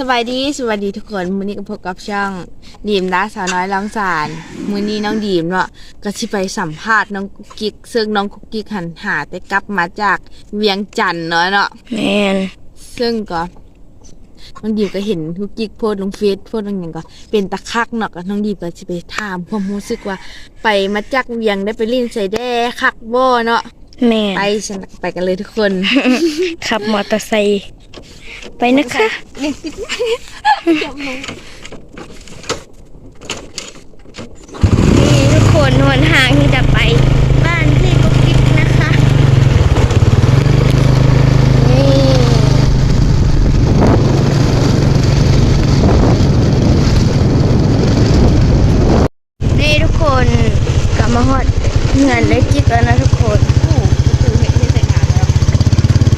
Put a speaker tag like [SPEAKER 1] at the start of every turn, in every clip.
[SPEAKER 1] สบายดีสวัสดีทุกคนมื้อนี้ก็พบกับช่องดีมดาสาวน้อยลองสารมื้อนี้น้องดีมเนาะก็สิไปสัมภาษณ์น้องกุ๊กกิ๊กซึ่งน้องกุ๊กกิ๊กหันหาแต่กลับมาจากเวียงจันทน์เนาะเนาะ
[SPEAKER 2] แมน
[SPEAKER 1] ซึ่งก็น้องดีมก็เห็นกุ๊กกิ๊กโพสต์ลงเฟซโพสต์ลงหยังก็เป็นตะคักเนาะก็น้องดีมก็สิไปถามความรู้สึกว่า ไปมาจากเวียงได้ไปเล่นใส่แด้คักบ่เนาะ
[SPEAKER 2] แมน
[SPEAKER 1] ไปฉันไปกันเลยทุกคน
[SPEAKER 2] ขับมอเตอร์ไซค์ ไปนะคะนี่ทุกคนหนทางที่จะไปบ้านพี่กุ๊กกิ๊กนะคะ นี่นี่ทุกคนกลับมาฮอดเงินได้กิ๊กแล้วนะทุกคน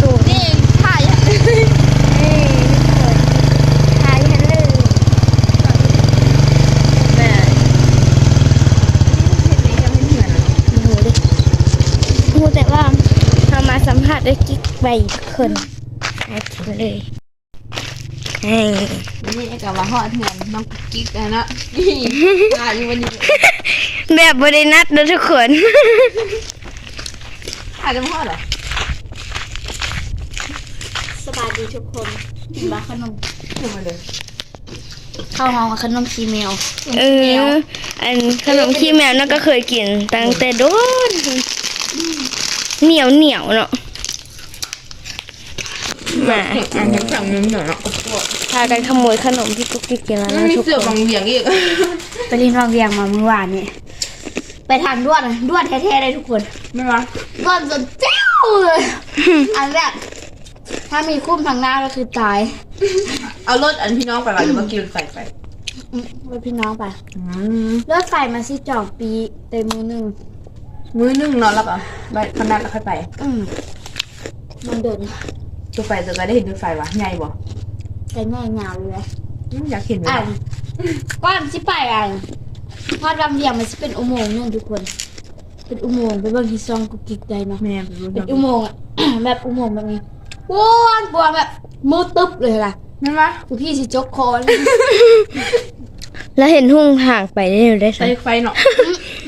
[SPEAKER 2] ตูนี่ถ่ายนี่ทุกคนถ่ายให้เลยแบบ โอ้โหดิโอ้แต่ว่าเรามาสัมผัส ได้กิ๊กใบคนอาทิตย์เลยเฮ้ย
[SPEAKER 1] วันนี้ก็มาฮอดเฮือนน้องกุ๊กกิ๊กแล้วเนาะนี่มาอยู่วันนี้
[SPEAKER 2] แบบบรินัดนะทุกคน
[SPEAKER 1] อาจจะมาฮอดเหรอ
[SPEAKER 3] สบายดีทุกคนกินบาขนม
[SPEAKER 1] เดี๋ยวมาเลย
[SPEAKER 3] ข้าวหอมกับขนมชีเมล
[SPEAKER 2] เอออันขนมขี้แมวนั่นก็เคยกินตั้งแต่โดนเหนียวเหนียวเนาะ มา
[SPEAKER 1] อันนี้สั่งนึงหน่อยเนาะ
[SPEAKER 2] พากันขโมยขนมที่กุ๊กกิ๊กกินแล้ว
[SPEAKER 1] มัน
[SPEAKER 2] นะ
[SPEAKER 1] มี
[SPEAKER 2] ทุก
[SPEAKER 1] เสือ
[SPEAKER 2] ค
[SPEAKER 1] บานงเบียงอีก
[SPEAKER 3] ไปเรียนรองเรียงมาเมื่อวานนี่ไปทางด้วนอะด้วนแท้ๆเลยทุกคน
[SPEAKER 1] ไม่วะ
[SPEAKER 3] ด้วนจนเจ้าเลยอันแรกถ้ามีคุ้มทางหน้าก็คือตาย
[SPEAKER 1] เอารถอันพี่น้องไปก่อนหรือว่ากินใส่ไป
[SPEAKER 3] อืมไปพี่น้องไป
[SPEAKER 1] อืม
[SPEAKER 3] เลือดไฟมาสิจองปีเต็มมือหนึ่ง
[SPEAKER 1] มื้อนึงนอนแล้วก็ไปพนัดแล้วค่อยไป
[SPEAKER 3] อืมมันเดิน
[SPEAKER 1] ตัวไฟตัวก็ได้เห็นตัวไฟวะใหญ่บ่
[SPEAKER 3] ใจแง่เงาเลย
[SPEAKER 1] อืมอยากเห็นเล
[SPEAKER 3] อะ
[SPEAKER 1] ย
[SPEAKER 3] ก้อนสิไปอะพอดำเรียงมันจะเป็นอุโมงค์เนี่ยทุกคน เป็นอุโมงค์ไปเบิ่งที่ซองกุกกิกได้เนาะ
[SPEAKER 1] แม่ไปรู้
[SPEAKER 3] เป็น
[SPEAKER 1] จั
[SPEAKER 3] อุ
[SPEAKER 1] ก
[SPEAKER 3] โมงค์อะแบบอุโมงค์แบบนี้ว้วนบวมแบบมืดตึ๊บเลยล่ะ
[SPEAKER 1] นั่นวะ
[SPEAKER 3] คือพี่สิจกคอเลย
[SPEAKER 2] แล้วเห็นหุ่งห่างไปได้อยู่ได้
[SPEAKER 1] ไป
[SPEAKER 2] สัก
[SPEAKER 1] ไฟเนาะ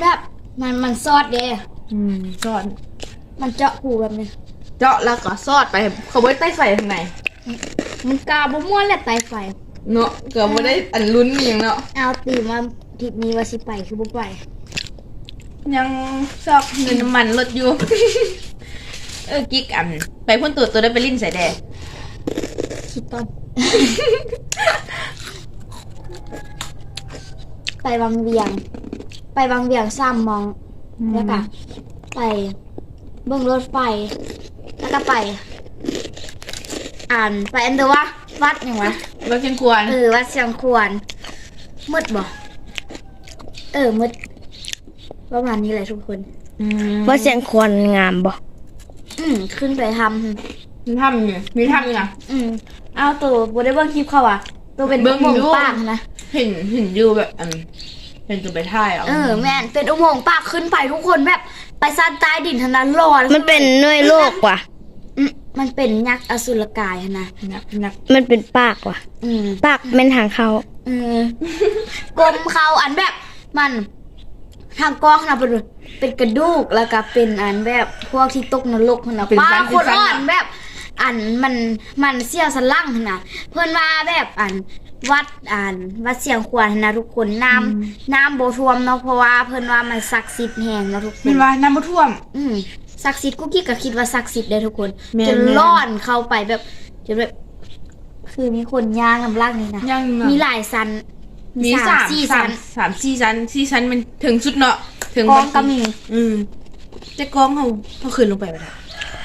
[SPEAKER 3] แบบมันมันซอดเด้
[SPEAKER 1] อืมซอด
[SPEAKER 3] มันเจาะหูแบบนี้
[SPEAKER 1] เจาะแล้วก็ซอดไปเขาไว้ใต้ไฟทางไหน
[SPEAKER 3] มันกาบม่วนแหละไตไฟ
[SPEAKER 1] เนาะเกือบไม่ได้อันลุ้นอหย่างเนาะ
[SPEAKER 3] เอาตีมาทริปนี้ว่าสิไปคือบ่ไป
[SPEAKER 1] ยังซอกเงินน้ำมันลดอยู่ เออกิ๊กอัน ไปพ่นตัวตัวได้ไปลิ้นใส่แดด
[SPEAKER 3] คิดต้นไปบางเวียง ไปบางเวียงซ้ำมองแล้วก็ไปเบิ่งรถไฟแล้ว ก็ไป อ่านไปอันเดอร์วะวัดอย่างวะ
[SPEAKER 1] ว่าเชียงควร
[SPEAKER 3] เออวัดเชียงควรมืดบ่เออมืดประมาณนี้แหละทุกคน
[SPEAKER 1] ม
[SPEAKER 2] ว่าเสียงควรงามบ่
[SPEAKER 3] อืมขึ้นไปท
[SPEAKER 1] มีทำอยู่มีทำอยู่นะำ
[SPEAKER 3] อืมเอาตัวบได้เบิ่งคลิปเขาอะ ตัวเป็น
[SPEAKER 1] เบิ่ง
[SPEAKER 3] อุโมง
[SPEAKER 1] อยู่
[SPEAKER 3] ค์ปากนะ
[SPEAKER 1] เห็นเห็นอยู่แบบอันเห็นตัวไปท่ายอะ
[SPEAKER 3] เออแม่นเป็นอุโมงค์ปากขึ้นไปทุกคนแบบไปซ่านใต้ดินทางนั้นรอด
[SPEAKER 2] มันเป็นหน่วยโลกว่ะ
[SPEAKER 3] อืมมันเป็นยักษ์อสุรกายอะนะ
[SPEAKER 1] นักนัก
[SPEAKER 2] มันเป็นปากว่ะ
[SPEAKER 3] อืม
[SPEAKER 2] ปากเป็นทางเขา
[SPEAKER 3] เออกลมเขาอันแบบมันทางกล้องนะเป็นเป็นกระดูกแล้วก็เป็นอันแบบพวกที่ตกนรกนะป้าคนอ่อนแบบ อันมันมันเสี่ยวสลังนะเพื่อนว่าแบบอันวัดอันวัดเสียงควรนะทุกคนน้ำน้ำโบท่วมเนาะเพราะว่าเพื่อนว่ามันศักดิ์สิทธิ์แห่งเนาะทุกค
[SPEAKER 1] เป็น
[SPEAKER 3] น
[SPEAKER 1] ว่าน้ำบ่ท่วม
[SPEAKER 3] อืม ศักดิ์สิทธิ์กุ๊กกิ๊กก็คิดว่าศักดิ์สิทธิ์เลยทุกคน
[SPEAKER 1] แม่น
[SPEAKER 3] จน
[SPEAKER 1] แม่น
[SPEAKER 3] ล่อนเข้าไปแบบจนแบบคือมีคนย่างลำล่างนี่นะ
[SPEAKER 1] ยัง
[SPEAKER 3] มีหลายซัน
[SPEAKER 1] มีสาม
[SPEAKER 3] สี่
[SPEAKER 1] สา
[SPEAKER 3] ซั
[SPEAKER 1] ม
[SPEAKER 3] น
[SPEAKER 1] สามสี่ชั้นสี่ชั้นมันถึงสุดเนาะถึง
[SPEAKER 3] กองก็มี
[SPEAKER 1] อืมแต่กองเขาเขาคืนลงไปไม่ได้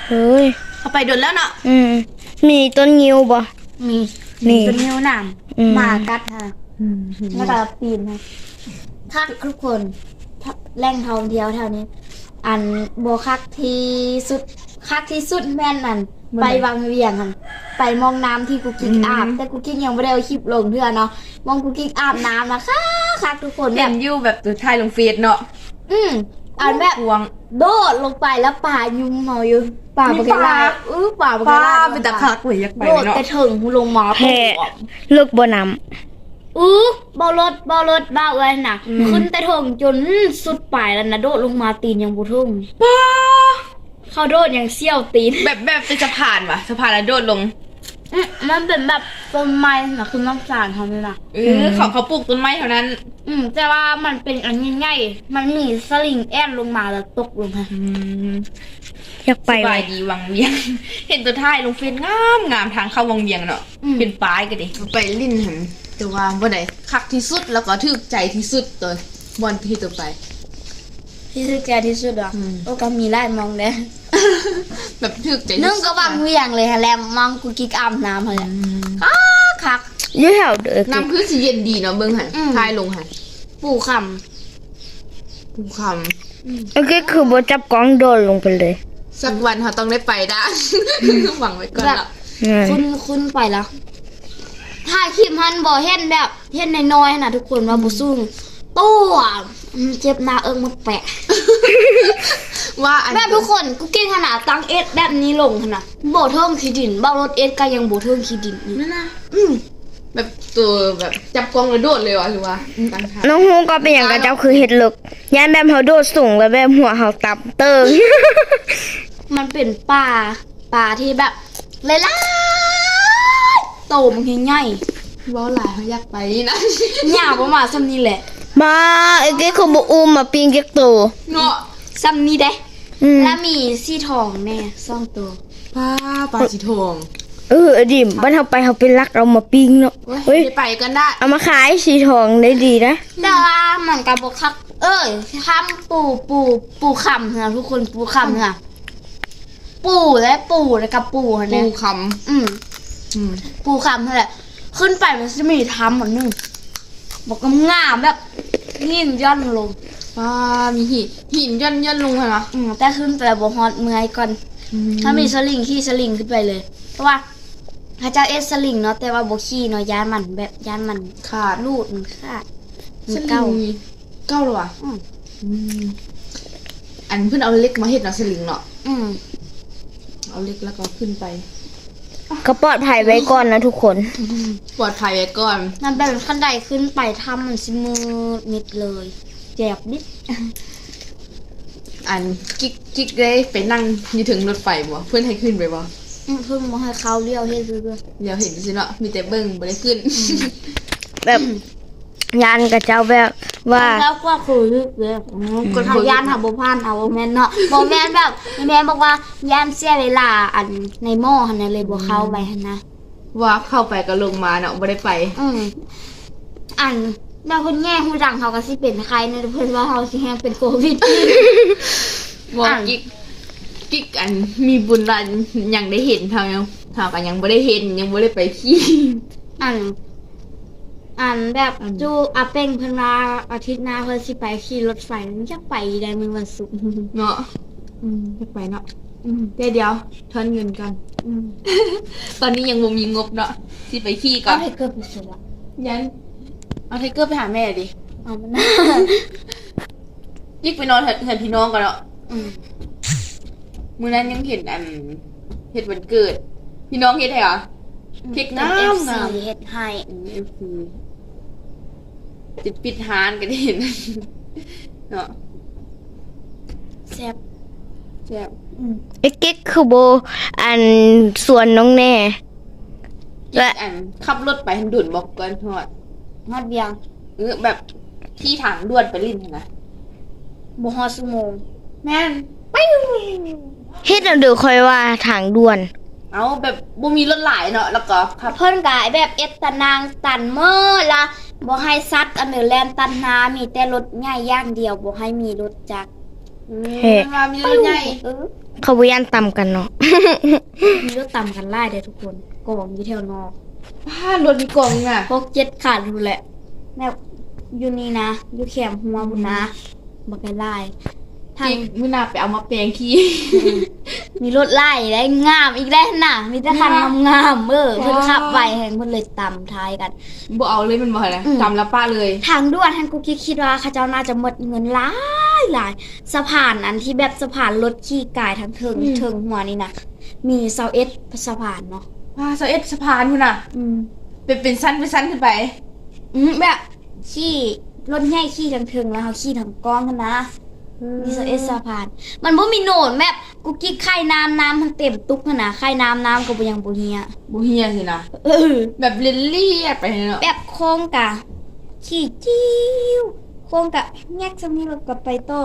[SPEAKER 2] เฮ้ย
[SPEAKER 1] เขาไปโดนแล้วเนาะ
[SPEAKER 2] อืม มีต้นงิ้วบ่
[SPEAKER 3] มี
[SPEAKER 2] นี่
[SPEAKER 3] เป็นนิ้วหนาม
[SPEAKER 2] อืม
[SPEAKER 3] หมากัดค่ะ
[SPEAKER 1] อืม
[SPEAKER 3] แล้วก็ปีนนะคักทุกคนแร่งทองเที่ยวแถวนี้ อันโบคักที่สุดคักที่สุดแม่นนั่นไปวังเวียงกันไปมองน้ำที่กูกิ๊กอาบ แต่กูกิ๊กยังไม่ได้เอาคลิปลงเพื่อนเนาะมองกูกิ๊กอาบน้ำนะคักคักทุกคนแบ
[SPEAKER 1] เห็
[SPEAKER 3] บ
[SPEAKER 1] นอยู่แบบตัวท้ายลงเฟซเนาะ
[SPEAKER 3] อืมอันแบบ
[SPEAKER 1] กวง
[SPEAKER 3] โดดลงไปแล้วป่ายุ่มเมาอยู่ป่า
[SPEAKER 1] มี
[SPEAKER 3] ปก
[SPEAKER 1] ป
[SPEAKER 3] ลา
[SPEAKER 1] ลา
[SPEAKER 3] เออป่าปก
[SPEAKER 1] ปลา
[SPEAKER 3] ลา
[SPEAKER 1] เป็นตะคักเลยอยากไป
[SPEAKER 3] โดด
[SPEAKER 1] เนาะ
[SPEAKER 3] แต่ถึงลงมา
[SPEAKER 2] แพ้
[SPEAKER 3] ปุ๊บ
[SPEAKER 2] เลิกบ่น้
[SPEAKER 3] อื อเบารถเบารถบ้าเอ้ยหนัก ขึ้นแต่ถึงจนสุดปลายแล้วนะโดดลงมาตีนยังบุทุ่ง
[SPEAKER 1] ปลา
[SPEAKER 3] เขาโดดยังเซี่ยวตีน
[SPEAKER 1] แบบแบบเป็นสะพานวะสะพานแล้วโดดลง
[SPEAKER 3] อืมมันเป็นแบบต้นไม้นะคือน้ำสารเขาเลยนะ
[SPEAKER 1] เออเขาเขาปลูกต้นไม้เท่านั้น
[SPEAKER 3] อืม แต่ว่ามันเป็นอันง่ายๆมันมีสลิงแอนลงมาแล้วตกลงมา
[SPEAKER 1] อืมำ
[SPEAKER 2] อยากไป
[SPEAKER 1] สบายดีวังเวียง เห็นตัวท้ายลงเฟซงามงามทางเข้าวังเวียงเนาะ
[SPEAKER 3] อืม
[SPEAKER 1] เป็นป้ายกันดิไปลิ้นหัน แต่ว่าบ่ได้คักที่สุดแล้วก็ถึกใจที่สุดตัวบอลที่ตัวไป
[SPEAKER 3] ที่สุดแกที่สุดอะ
[SPEAKER 1] อืม
[SPEAKER 3] โอ้ก็มีไล่มองเด้
[SPEAKER 1] แบบถึกใจที่สุด
[SPEAKER 3] นึ่งก็วังเวียงเลยฮะแลมมองกูกิกอาบน้ำเลยคักคัก
[SPEAKER 2] อยู่แถวเด้อ
[SPEAKER 1] น้ำคือสิเย็นดีเนาะเบิ่งหัน
[SPEAKER 3] อืม
[SPEAKER 1] ทายลงหัน
[SPEAKER 3] ปู่ค
[SPEAKER 1] ภูค
[SPEAKER 2] โอเคคือบ่จับกล้องโดนลงไปเลยำ
[SPEAKER 1] สักวันเขาต้องได้ไปได้ หวังไว้ก่อนละ
[SPEAKER 2] นั่นำ
[SPEAKER 3] คุณคุณไปแล้ว ถ่ายคลิปฮันบอเห็นแบบเห็นน้อยๆนะทุกคนว่าบุซุ่งตัวอืมเจ็บหน้าเอิงมันแปะ
[SPEAKER 1] ว่าอัน
[SPEAKER 3] แบบทุกคนกูเก่งขนาดตั้งเอสแบบนี้ลงขนาดโบเทิงขีดินเบ้ารถเอสก็ยังโบเทิงขีดินอีก
[SPEAKER 1] นั่นนะ
[SPEAKER 3] อืม
[SPEAKER 1] แบบตัวแบบจับกล้องแล้วโดดเลยวะหรือว่าตั้งท่า
[SPEAKER 2] น้องฮูก็เป็นอย่างกับเจ้าคือเฮ็ดเลิกย่านแบบเฮาโดดสูงแล้วแบบหัวเฮาตับเติง
[SPEAKER 3] มันเป็นป่าป่าที่แบบเลยล่ะ โตมันใหญ่
[SPEAKER 1] เว้าหลายเขาอยากไปนี่นะ
[SPEAKER 3] ๆหญ้าประมาณซ้ำนี้แหละ
[SPEAKER 2] มาไอ้เก้คือบ่อุ้มมาปิ้งเก็กโต
[SPEAKER 1] เนาะ
[SPEAKER 3] ซ้ำนี้เด้
[SPEAKER 2] อืม
[SPEAKER 3] แล้วมีสีทองแน่สองตัว
[SPEAKER 1] ปลาปลาสีทอง
[SPEAKER 2] เอออดิมบ้านเฮาไปเฮาไปลักเอามาปิ้งเนาะ
[SPEAKER 1] เฮ้
[SPEAKER 2] เฮ้
[SPEAKER 1] ย
[SPEAKER 2] ย
[SPEAKER 1] ได้ไปกันได้
[SPEAKER 2] เอามาขายสีทองได้ดีนะ
[SPEAKER 3] แต่ว่ามันกับบคัก เอ้ยคำปูปูปูคำนะทุกคนปูคำนะปูและปูแล้วกับปู
[SPEAKER 1] ปู
[SPEAKER 3] เนี่ย
[SPEAKER 1] ค
[SPEAKER 3] อืมำ
[SPEAKER 1] อืม
[SPEAKER 3] ปูคำนั่นแหละ ขึ้นไปมันจะมีทำเหมือนหนึ่งบอกกงามแบบนี่ย่อนลง
[SPEAKER 1] ปลามีหินหินย่อนย่อนลงเหรอ
[SPEAKER 3] อืมแต่ขึ้นไปแล้วบฮอดเมื่อยก่อน ถ้ามีสลิงขี่สลิงขึ้นไปเลย เพราะว่าพระเจ้าเอสสลิงเนาะแต่ว่าโบขี่เนาะย้านมันแบบย้านมัน
[SPEAKER 1] ขาด
[SPEAKER 3] ลูดมันขาดมั
[SPEAKER 1] ส
[SPEAKER 3] น
[SPEAKER 1] ลิ
[SPEAKER 3] เก้าง
[SPEAKER 1] มีเก้าเหรอวะ
[SPEAKER 3] อืม
[SPEAKER 1] อืมอันเพิ่นเอาเล็กมาเฮ็ดเนาะสลิงเนาะ
[SPEAKER 3] อืม
[SPEAKER 1] เอาเล็กแล้วก็ขึ้นไป
[SPEAKER 2] ก็ปลอดภัยไว้ก่อนนะทุกคน
[SPEAKER 1] ปลอดภัยไว้ก่อน
[SPEAKER 3] มันเป็นขั้นใดขึ้นไปทำมันสิมืดมิดเลยเจ็บนิด
[SPEAKER 1] อันกิ๊กกิ๊กเลยไปนั่งอยู่ถึงรถไฟบ่เพื่อนให้ขึ้นไปบ่
[SPEAKER 3] อืมเพิ่งมาให้เขาเลี้ยวให้ดูด้วย
[SPEAKER 1] เดี๋ยวเห็นสิเนาะมีแต่เบิ่งบ่ได้ขึ้น
[SPEAKER 2] แบบ ยานกับเจ้าแบบว่า
[SPEAKER 3] แล้วก็คือลึกเลยกดทายานหาบ่พานเอาบ่แม่นเนาะบ่แม่นแบบแม่บอกว่ายานเสียเวลาอันในหม้อหั่นน่ะเลยบ่เข้าไปหั่นนะ
[SPEAKER 1] ว่าเข้าไปก็ลงมาเนาะบ่ได้ไป
[SPEAKER 3] อืมอันดาวคนแง่หูดังเขาก็สิเป็นใครเนี่ยเพิ่นว่าเขาสิแฮงเป็นโควิด
[SPEAKER 1] ว่า
[SPEAKER 3] อะ
[SPEAKER 1] กิ๊กกิ๊กอันมีบุญรันยังได้เห็นเท่ายังเท่ากันยังบ่ได้เห็นยังบ่ได้ไปขี่
[SPEAKER 3] อัน อันแบบ
[SPEAKER 1] อัน
[SPEAKER 3] จูอาเป้งเพิ่นว่าอาทิตย์หน้าเพิ่นสิไปขี่รถไฟมันจะไปได้มื้อวันศุกร์
[SPEAKER 1] เนาะอืมจะไปเนาะอืมเดี๋ยวเดี๋ยวทอนเงินกัน
[SPEAKER 3] อืม
[SPEAKER 1] ตอนนี้ยังบ่มีงบเนาะสิไปขี่ก่อ
[SPEAKER 3] เอา
[SPEAKER 1] น
[SPEAKER 3] ให้เกิดไปสุดละ
[SPEAKER 1] ยันเอาไทเกอร์ไปหาแม่ดิ
[SPEAKER 3] เอามันนะ
[SPEAKER 1] ยิกไปนอนเห็นพี่น้องกันเนาะ
[SPEAKER 3] อืม
[SPEAKER 1] มื้อนั้นยังเห็นอันเฮ็ดวันเกิด พี่น้องเฮ็ดให้เหรอเค้ก
[SPEAKER 3] เป็น
[SPEAKER 1] งาม
[SPEAKER 3] FC
[SPEAKER 1] งาม
[SPEAKER 3] เฮ็ดให้
[SPEAKER 1] เอฟซี จิตปิดฮานกันเห็นเนาะ
[SPEAKER 3] แซ่บ
[SPEAKER 1] แซ่บ
[SPEAKER 3] อืม
[SPEAKER 2] ไอ้เก๊กคือโบอันส่วนน้องแน่และ
[SPEAKER 1] อันขับรถไปหันดุนบอกก่อนทอด
[SPEAKER 3] ฮอดเบียง
[SPEAKER 1] เออแบบที่ทางด่วนไปลิ้นหั่นนะ
[SPEAKER 3] บ่ฮอดชั่วโมง
[SPEAKER 1] แม่น
[SPEAKER 2] เฮ็ดเอาเดือคอยว่าทางด่วน
[SPEAKER 1] เอาแบบบ่มีรถหลายเนาะแล้วก็ขับ
[SPEAKER 3] เพิ่นกายแบบเอ็ดตะนางตันเมื่อละ บ่ให้ซัดอันเดอร์แลนด์ตันนามีแต่รถใหญ่อย่างเดียวบ่ให้มีรถจักร
[SPEAKER 1] อืม
[SPEAKER 2] เฮ้
[SPEAKER 1] มามีรถใหญ่
[SPEAKER 3] เออ
[SPEAKER 2] เขาบ่ย่านต่ำกันเนาะ
[SPEAKER 3] มีรถต่ำกันไล่ได้ทุกคนกองอยู่แถวนอก
[SPEAKER 1] บ้านรถมีกล่องน่ะ
[SPEAKER 3] พวกเจ็ดขาดอยู่แหละแม่อยู่นี่นะอยู่แคมป์หัวบุญนะบ่ไกลไล่ทาง
[SPEAKER 1] ที่มื้อหน้าไปเอามาแปลงขี้
[SPEAKER 3] มีรถไล่ได้งามอีกแล้วน่ะ มีแต่คัน
[SPEAKER 1] งาม
[SPEAKER 3] งามๆเออเพิ่น
[SPEAKER 1] ว้าว
[SPEAKER 3] ขับไวแฮงเพิ่นเลยต่ำท้ายกัน
[SPEAKER 1] บ่เอาเลยมันบ่นะ
[SPEAKER 3] อืม
[SPEAKER 1] จำแล้วป้าเลย
[SPEAKER 3] ทางด่วนท่านกูคิดคิดว่าเขาเจ้าน่าจะหมดเงินหลายหลายสะพานอันที่แบบสะพานรถขี่กายทั้งเทิงเทิงหัวนี่นะมีเซาเอสสะพานเนาะ
[SPEAKER 1] ว่าเสาเอ็ดสะพานคุณน่ะ
[SPEAKER 3] อืม
[SPEAKER 1] เป็นเป็นสั้นเป็นสั้นขึ้นไป
[SPEAKER 3] อืมแบบขี่รถใหญ่ขี่ทั้งเทิงแล้วเขาขี่ทั้งกองกันนะ มีเซาเอสสะพาน มันบ่มีโหนดแบบกุกกี้ไข่น้ำน้ำมันเต็มตุกขนาดไข่น้ำน้ำก็บ่ยังบ่เฮีย
[SPEAKER 1] บุเฮียสินะ
[SPEAKER 3] เออ
[SPEAKER 1] แบบเลี่เลี่ยดไปเนาะ
[SPEAKER 3] แบบโค้งกะ ขี่จิ้วโค้งกะแยกซังนี้เราก็ไปต่อ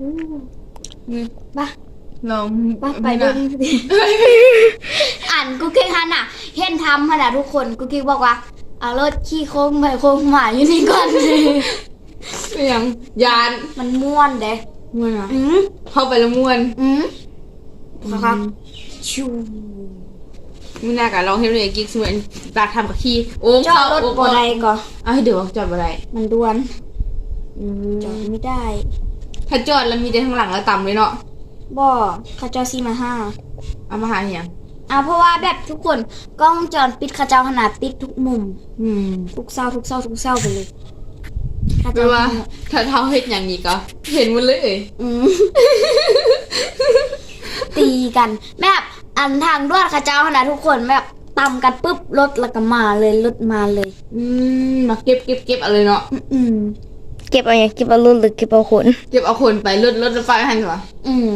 [SPEAKER 1] อืม
[SPEAKER 3] บ้า
[SPEAKER 1] ลอง
[SPEAKER 3] บ้าไปเบิ่งสิ อ่านกุกกี้ฮันน่ะ เห็นทำขนาดทุกคนกุกกี้บอกว่าเอารถขี่โค้งไปโค้งมาอยู่นี่ก่อน
[SPEAKER 1] เป็นหยังยาน
[SPEAKER 3] มันม่วนเด้
[SPEAKER 1] ม่วนอะ
[SPEAKER 3] อืม
[SPEAKER 1] เข้าไปแล้วม่วน
[SPEAKER 3] อืมครับชู
[SPEAKER 1] มึงน่ากะลองให้เลยกิ๊กสมัยตาทำกับขี้โอ้ง
[SPEAKER 3] จอดรถบ่ได้ก่อน
[SPEAKER 1] เอาให้เดี๋ยวจอดบ่ได้
[SPEAKER 3] มันด่วน
[SPEAKER 1] อืม
[SPEAKER 3] จอดไม่ได้
[SPEAKER 1] ถ้าจอดแล้วมีแต่ข้างหลังแล้วต่ำเลยเนาะ
[SPEAKER 3] บ่เขาเจ้าซีมาห้า
[SPEAKER 1] เอามาหาเหียง
[SPEAKER 3] อ่าเพราะว่าแบบทุกคนกล้องวงจรปิดเขาเจ้าขนาดติดทุกมุม
[SPEAKER 1] อืม
[SPEAKER 3] ทุกเศร้าทุกเศร้าทุกเศร้าไปเลยเขา
[SPEAKER 1] แปล
[SPEAKER 3] เจ้า
[SPEAKER 1] ว่า ถ้าเท้าเฮ็ดอย่างนี้ก็ เห็นหมันเลย
[SPEAKER 3] อืมตีกันแบบอันทางด่วนเขาเจ้าขนาดทุกคนแบบตำกันปุ๊บรถแล้วก็มาเลยรถมาเลย
[SPEAKER 1] อืมมาเก็บเก็บเก็บเอาเลยเนาะ
[SPEAKER 3] อืม
[SPEAKER 2] เก็บเอาอย่างเก็บเอารุ่นหรือเก็บเอาขน
[SPEAKER 1] เก็บเอาคนไปรถรถไฟหันเหรอ
[SPEAKER 3] อืม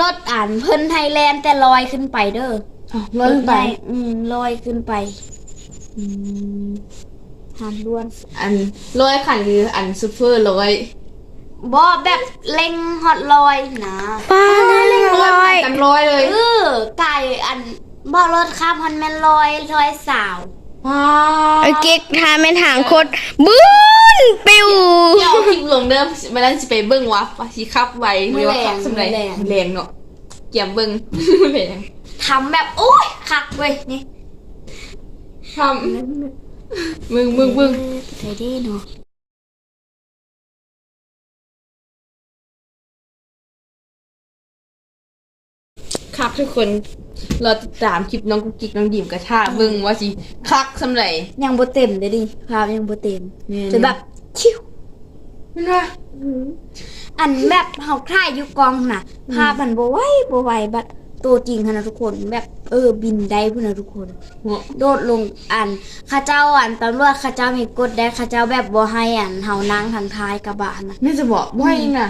[SPEAKER 3] รถอ่านเพิ่นไทยแลนด์แต่ลอยขึ้นไปเด้อ
[SPEAKER 1] อ้าวรถไป
[SPEAKER 3] ใหญ่อืมลอยขึ้นไป
[SPEAKER 1] อืม
[SPEAKER 3] ทางด่วน
[SPEAKER 1] อันร้อยขันคืออันซูเปอร์ร้อย
[SPEAKER 3] บ่แบบเล็งฮอตลอยนะ
[SPEAKER 2] ป้าได้เลยร้อย
[SPEAKER 1] กันร้อยเลย
[SPEAKER 3] เออไก่อันบ่รถข้ามพันแม่นลอยลอยสาว
[SPEAKER 1] ว้า
[SPEAKER 2] ไอ้กิ๊กทาเป็นหางคดบื้นปิว
[SPEAKER 1] เดี๋ยวเอาคลิปลงเดิมมาแล้วสิไปเบิ้งวะว่าสิขับไวหรือว่าขับสำไรแรงเนาะเกี่ยมเบิ้งแรง
[SPEAKER 3] ทำแบบโอ้ยคักเว้ยนี่
[SPEAKER 1] ทำ มึงมึงมึง
[SPEAKER 3] ไทยดีเนาะ
[SPEAKER 1] ครับทุกคนเราติดตามคลิปน้องกุ๊กกิ๊กน้องดิมกระชาเบิ้งว่าสิคักสำไร
[SPEAKER 3] ยังบ่เต็มเด้ดิภาพยังบ่เต็ม
[SPEAKER 1] เนี่ย
[SPEAKER 3] จะแบบชิว
[SPEAKER 1] มันว่า
[SPEAKER 3] อันแบบเฮาถ่ายอยู่กองน่ะภาพมันบ่ไหวบ่ไหวบัด ตัวจริงหั่นนะทุกคนแบบเออบินได้พุ่นน่ะทุกคน
[SPEAKER 1] หัว
[SPEAKER 3] โดดลงอันข้าเจ้าอันตำรวจข้าเจ้ามีกฎได้ข้าเจ้าแบบบ่ให้อันเฮานั่งทางท้ายกระบะนะ
[SPEAKER 1] นี่จะบอกว่าอีกนะ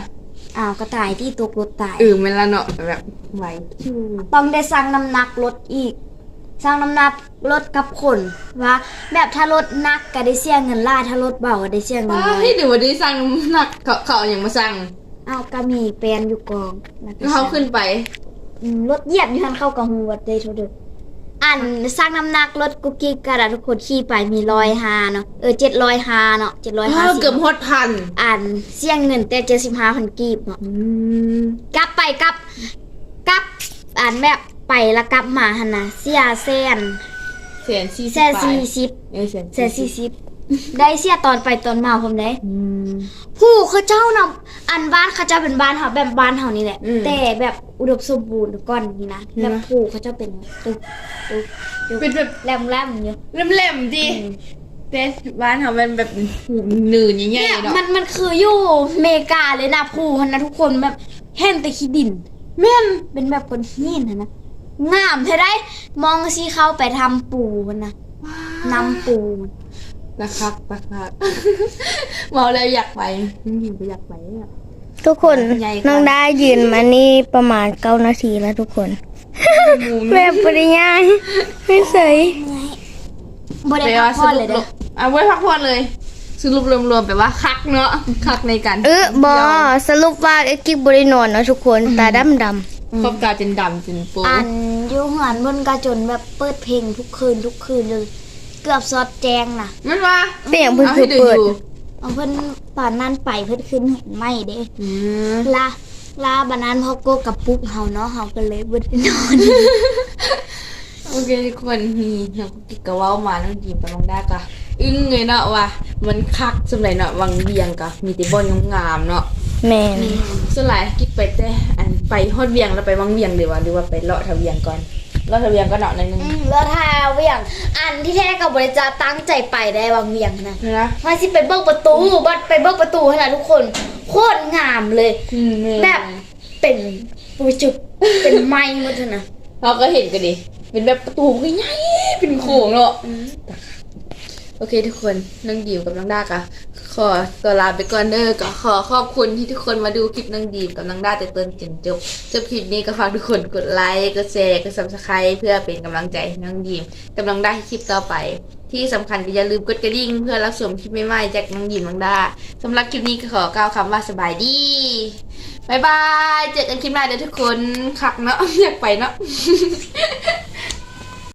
[SPEAKER 3] อ้าวก็ตายที่ตกรถตาย
[SPEAKER 1] เออมันละเนาะแบบไหว
[SPEAKER 3] ต้องได้สั่งน้ำหนักรถอีกสั่งน้ำหนักรถกับคนว่าแบบถ้ารถหนักก็ได้เสียเงินหล่ายถ้ารถเบาก็ได้เสียเงิน
[SPEAKER 1] ว้า
[SPEAKER 3] น้อย
[SPEAKER 1] ให้เดี๋ยววันนี้สั่งหนักเขาเขาเอาอย่างมาสั่ง
[SPEAKER 3] อ้าวก็มีแปลนอยู่กองแล้วก็
[SPEAKER 1] แล้วเขาขึ้นไป
[SPEAKER 3] อืม รถเหยียบอยู่ทันเข้ากับหัวได้เท่าเดิมอันสร้างน้ำหนักรถกุกกิ๊กกระดาษทุกคนขี่ไปมีร้อยหาเนาะเออเจ็ดร้อยหาเนาะเจ็ดร้อยห้า
[SPEAKER 1] เออ
[SPEAKER 3] สิบ
[SPEAKER 1] เกือบฮอดพัน
[SPEAKER 3] อันเสี่ยงเงินแต่เจ็ดสิบห้าพันกีบเนาะ
[SPEAKER 1] อืม
[SPEAKER 3] กลับไปกลับกลับอันแบบไปแล้วกลับมาหันนะเสียแสน
[SPEAKER 1] แสนสี่
[SPEAKER 3] แส
[SPEAKER 1] สิบ
[SPEAKER 3] นสี่สิบ
[SPEAKER 1] เออแสน
[SPEAKER 3] แสนสี่สิบ ได้เสียตอนไปตอนมาผมได้
[SPEAKER 1] อืม
[SPEAKER 3] ผู้เขาเจ้านะอันบ้านเขาเจ้าเป็นบ้านเขาแบบบ้านเขานี่แหละ
[SPEAKER 1] อืม
[SPEAKER 3] แต่แบบอุดมสมบูรณ์ก่อนนี่นะ
[SPEAKER 1] อืม
[SPEAKER 3] แบบผู้เขาเจ้าเป็นตึกตึกตึก
[SPEAKER 1] เป็นแบบ
[SPEAKER 3] แหลมแหลมๆอยู่
[SPEAKER 1] เล่มๆดีแต่บ้านเขามันแบบหนืนใหญ่
[SPEAKER 3] เนี่ย
[SPEAKER 1] ๆเนาะ
[SPEAKER 3] มันมันคืออยู่อเมริกาเลยนะผู้คนนะทุกคนแบบเห็นแต่ขี้ดิน
[SPEAKER 1] แม่น
[SPEAKER 3] เป็นแบบคนหินนะนะงามเธอได้มองสิเข้าไปทำปูมันนะนำปูมั น
[SPEAKER 1] นะครับนะครับเมาแล้วอยากไปยิงไปอยากไปอะ
[SPEAKER 2] ทุกคน
[SPEAKER 1] ใหญ่ค่ะ
[SPEAKER 2] น้องได้ยืนมานี่ประมาณเก้านาทีแล้วทุกคน
[SPEAKER 1] หมู
[SPEAKER 2] แบบปริยายไม่เสย
[SPEAKER 3] บ่ได้
[SPEAKER 1] ไป
[SPEAKER 3] พั
[SPEAKER 1] ว่ากส
[SPEAKER 3] ผ่อน
[SPEAKER 1] รุ
[SPEAKER 3] เลย
[SPEAKER 1] ป
[SPEAKER 3] เด้อ
[SPEAKER 1] เอาไว้พักผ่อนเลยสรุปรวมๆแปลว่าคักเนาะคักในการ
[SPEAKER 2] เออบอสรุปว่าไอ้กิ๊บบริโนอนเนาะทุกคนตาดำด
[SPEAKER 1] ครอบกาวจนดำจนโป๊
[SPEAKER 3] อันอยู่หานบนกระจนแบบเปิดเพลงทุกคืนทุกคืนเลยเกือบสอดแจงน่ะ
[SPEAKER 1] มันว่าำ
[SPEAKER 2] เสียงเพิ่ง
[SPEAKER 1] เอา
[SPEAKER 2] คื
[SPEAKER 1] ให้
[SPEAKER 2] อ
[SPEAKER 1] ดู
[SPEAKER 2] เปิด
[SPEAKER 1] อยู่
[SPEAKER 3] เอาเพิ่นตอนนั้นไปเพิ่นขึ้นเห็นไหมเด้
[SPEAKER 1] อืม
[SPEAKER 3] ลาลาบันนั้นพอโกกับปุ๊บเฮาเนาะเฮาก็เลยบ่ได้นอน
[SPEAKER 1] โอเคทุกคนนี่น้องกิ๊กก็เว้ามาน้องดีมกับน้องด้ากะอึ้งเลยเนาะว่ามันคักสำหรับเนาะวังเวียงกะมีแต่บอนงามๆเนาะ
[SPEAKER 2] แม่น
[SPEAKER 1] ส่วนหลายกิ๊กไปแต่อันไปฮอดเวียงแล้วไปวังเวียงหรือว่าหรือว่าไปเลาะทะเวียงก่อน เลาะทะเวียงก็เนาะหนิดนึง
[SPEAKER 3] อืมแล้วถ้าเวียง อันที่แท้ก็บ่ได้จะตั้งใจไปได้บางเวียงนะ
[SPEAKER 1] นะ
[SPEAKER 3] ว่าสิไปเบิกประตูบัดไปเบิกประตูให้นะทุกคน โคตรงามเลย
[SPEAKER 1] อืม
[SPEAKER 3] แบบเป็นปูจุดเป็นไม้หมดเลยนะ
[SPEAKER 1] เราก็เห็นกันดิ เป็นแบบประตูก็ใหญ่เป็นโค้งเนาะ โอเคทุกคนน้องดีมกับน้องดากะขอตัวลาไปก่อนเด้อก็ขอขอบคุณที่ทุกคนมาดูคลิปน้องดีมกับน้องดาแต่ต้นจนจบจบคลิปนี้ก็ฝากทุกคนกดไลค์กดแชร์กดซับสไครต์เพื่อเป็นกำลังใจให้น้องดีมกับน้องดาให้คลิปต่อไป ที่สำคัญก็อย่าลืมกดกระดิ่งเพื่อรับชมคลิปใหม่ๆจากน้องดีมน้องดาสำหรับคลิปนี้ก็ขอกล่าวคำว่าสบายดีบายบายเจอกันคลิปหน้าเด้อทุกคนคักเนาะอยากไปเนาะ